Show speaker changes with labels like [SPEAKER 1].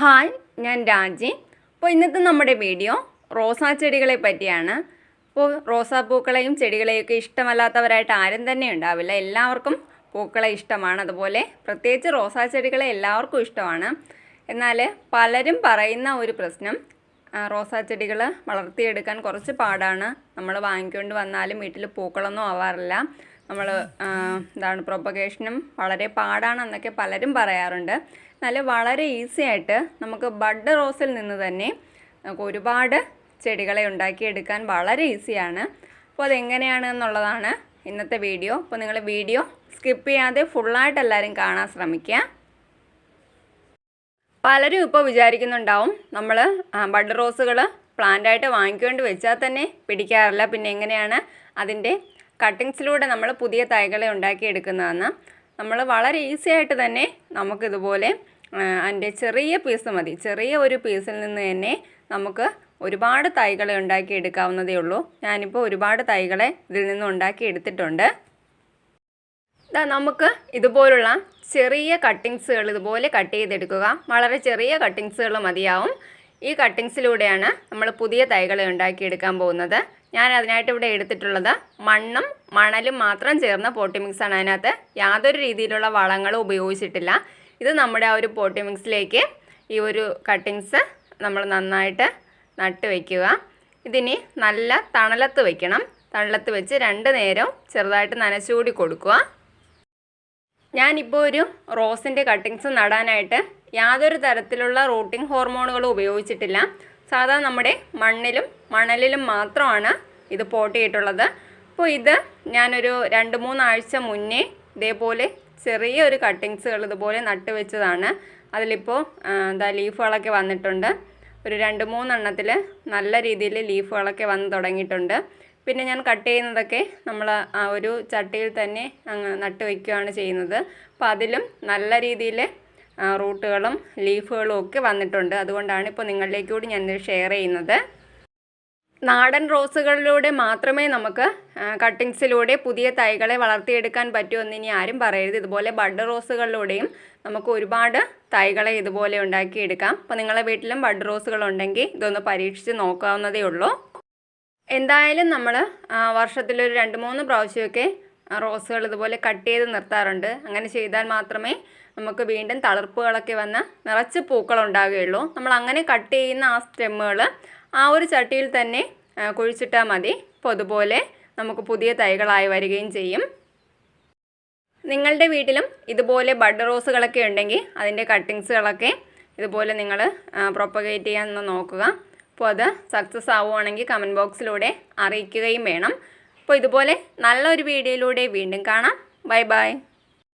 [SPEAKER 1] Hi ഞാൻ രാജി. അപ്പോൾ ഇന്നത്തെ നമ്മുടെ വീഡിയോ റോസാ ചെടികളെ പറ്റിയാണ്. അപ്പോൾ റോസാപ്പൂക്കളെയും ചെടികളെയൊക്കെ ഇഷ്ടമല്ലാത്തവരായിട്ട് ആരും തന്നെ ഉണ്ടാവില്ല. എല്ലാവർക്കും പൂക്കളെ ഇഷ്ടമാണ്. അതുപോലെ പ്രത്യേകിച്ച് റോസാ ചെടികളെ എല്ലാവർക്കും ഇഷ്ടമാണ്. എന്നാൽ പലരും പറയുന്ന ഒരു പ്രശ്നം റോസാ ചെടികൾ വളർത്തിയെടുക്കാൻ കുറച്ച് പാടാണ്. നമ്മൾ വാങ്ങിക്കൊണ്ട് വന്നാലും വീട്ടിൽ പൂക്കളൊന്നും ആവാറില്ല. നമ്മൾ എന്താണ് പ്രൊപ്പഗേഷനും വളരെ പാടാണെന്നൊക്കെ പലരും പറയാറുണ്ട്. നല്ല വളരെ ഈസി ആയിട്ട് നമുക്ക് ബഡ് റോസിൽ നിന്ന് തന്നെ നമുക്ക് ഒരുപാട് ചെടികളെ ഉണ്ടാക്കിയെടുക്കാൻ വളരെ ഈസിയാണ് അപ്പോൾ അതെങ്ങനെയാണ് എന്നുള്ളതാണ് ഇന്നത്തെ വീഡിയോ അപ്പോൾ നിങ്ങൾ വീഡിയോ സ്കിപ്പ് ചെയ്യാതെ ഫുള്ളായിട്ട് എല്ലാവരും കാണാൻ ശ്രമിക്കുക. പലരും ഇപ്പോൾ വിചാരിക്കുന്നുണ്ടാവും നമ്മൾ ബഡ് റോസുകൾ പ്ലാന്റായിട്ട് വാങ്ങിക്കൊണ്ട് വെച്ചാൽ തന്നെ പിടിക്കാറില്ല. പിന്നെ എങ്ങനെയാണ് അതിന്റെ കട്ടിങ്സിലൂടെ നമ്മൾ പുതിയ തൈകളെ ഉണ്ടാക്കിയെടുക്കുന്നതാണ് നമ്മൾ വളരെ ഈസി ആയിട്ട് തന്നെ നമുക്കിതുപോലെ അതിന്റെ ചെറിയ പീസ് മതി. ചെറിയ ഒരു പീസിൽ നിന്ന് തന്നെ നമുക്ക് ഒരുപാട് തൈകളെ ഉണ്ടാക്കിയെടുക്കാവുന്നതേ ഉള്ളൂ. ഞാനിപ്പോൾ ഒരുപാട് തൈകളെ ഇതിൽ നിന്ന് ഉണ്ടാക്കി എടുത്തിട്ടുണ്ട് ദാ നമുക്ക് ഇതുപോലുള്ള ചെറിയ കട്ടിങ്സുകൾ ഇതുപോലെ കട്ട് ചെയ്തെടുക്കുക. വളരെ ചെറിയ കട്ടിങ്സുകൾ മതിയാവും. ഈ കട്ടിങ്സിലൂടെയാണ് നമ്മൾ പുതിയ തൈകളെ ഉണ്ടാക്കിയെടുക്കാൻ പോകുന്നത്. ഞാൻ അതിനായിട്ട് ഇവിടെ എടുത്തിട്ടുള്ളത് മണ്ണും മണലും മാത്രം ചേർന്ന പോട്ടി മിക്സാണ് അതിനകത്ത്. യാതൊരു രീതിയിലുള്ള വളങ്ങളും ഉപയോഗിച്ചിട്ടില്ല. ഇത് നമ്മുടെ ആ ഒരു പോട്ടി മിക്സിലേക്ക് ഈ ഒരു കട്ടിങ്സ് നമ്മൾ നന്നായിട്ട് നട്ട് വയ്ക്കുക ഇതിനി നല്ല തണലത്ത് വയ്ക്കണം തണലത്ത് വെച്ച് രണ്ട് നേരം ചെറുതായിട്ട് നനച്ചുകൂടി കൊടുക്കുക. ഞാനിപ്പോൾ ഒരു റോസിന്റെ കട്ടിങ്സ് നടാനായിട്ട് യാതൊരു തരത്തിലുള്ള റൂട്ടിംഗ് ഹോർമോണുകളും ഉപയോഗിച്ചിട്ടില്ല. സാധാ നമ്മുടെ മണ്ണിലും മണലിലും മാത്രമാണ് ഇത് പോട്ട് ചെയ്തിട്ടുള്ളത് അപ്പോൾ ഇത് ഞാനൊരു രണ്ട് മൂന്നാഴ്ച മുന്നേ ഇതേപോലെ ചെറിയ ഒരു കട്ടിങ്സുകൾ ഇതുപോലെ നട്ട് വെച്ചതാണ്. അതിലിപ്പോൾ എന്താ ലീഫുകളൊക്കെ വന്നിട്ടുണ്ട്. ഒരു രണ്ട് മൂന്നെണ്ണത്തിൽ നല്ല രീതിയിൽ ലീഫുകളൊക്കെ വന്ന് തുടങ്ങിയിട്ടുണ്ട്. പിന്നെ ഞാൻ കട്ട് ചെയ്യുന്നതൊക്കെ നമ്മൾ ആ ഒരു ചട്ടിയിൽ തന്നെ അങ്ങ് നട്ട് വയ്ക്കുകയാണ് ചെയ്യുന്നത്. അപ്പോൾ അതിലും നല്ല രീതിയിൽ റൂട്ടുകളും ലീഫുകളും ഒക്കെ വന്നിട്ടുണ്ട്. അതുകൊണ്ടാണ് ഇപ്പോൾ നിങ്ങളിലേക്ക് കൂടി ഞാനിത് ഷെയർ ചെയ്യുന്നത്. നാടൻ റോസുകളിലൂടെ മാത്രമേ നമുക്ക് കട്ടിങ്സിലൂടെ പുതിയ തൈകളെ വളർത്തിയെടുക്കാൻ പറ്റൂ എന്ന് ഇനി ആരും പറയരുത്. ഇതുപോലെ ബഡ് റോസുകളിലൂടെയും നമുക്ക് ഒരുപാട് തൈകളെ ഇതുപോലെ ഉണ്ടാക്കിയെടുക്കാം. അപ്പോൾ നിങ്ങളുടെ വീട്ടിലും ബഡ് റോസുകൾ ഉണ്ടെങ്കിൽ ഇതൊന്ന് പരീക്ഷിച്ച് നോക്കാവുന്നതേ ഉള്ളൂ. എന്തായാലും നമ്മൾ വർഷത്തിലൊരു രണ്ട് മൂന്ന് പ്രാവശ്യമൊക്കെ റോസുകൾ ഇതുപോലെ കട്ട് ചെയ്ത് നിർത്താറുണ്ട്. അങ്ങനെ ചെയ്താൽ മാത്രമേ നമുക്ക് വീണ്ടും തളിർപ്പുകളൊക്കെ വന്ന് നിറച്ച് പൂക്കൾ ഉണ്ടാകുകയുള്ളൂ. നമ്മൾ അങ്ങനെ കട്ട് ചെയ്യുന്ന ആ സ്റ്റെമ്മുകൾ ആ ഒരു ചട്ടിയിൽ തന്നെ കുഴിച്ചിട്ടാൽ മതി. അപ്പോൾ അതുപോലെ നമുക്ക് പുതിയ തൈകളായി വരികയും ചെയ്യും. നിങ്ങളുടെ വീട്ടിലും ഇതുപോലെ ബഡ് റോസുകളൊക്കെ ഉണ്ടെങ്കിൽ അതിന്റെ കട്ടിങ്സുകളൊക്കെ ഇതുപോലെ നിങ്ങൾ പ്രൊപ്പഗേറ്റ് ചെയ്യാൻ നോക്കുക. അപ്പോൾ അത് സക്സസ് ആവുകയാണെങ്കിൽ കമന്റ് ബോക്സിലൂടെ അറിയിക്കുകയും വേണം. അപ്പോൾ ഇതുപോലെ നല്ലൊരു വീഡിയോയിലൂടെ വീണ്ടും കാണാം. Bye bye.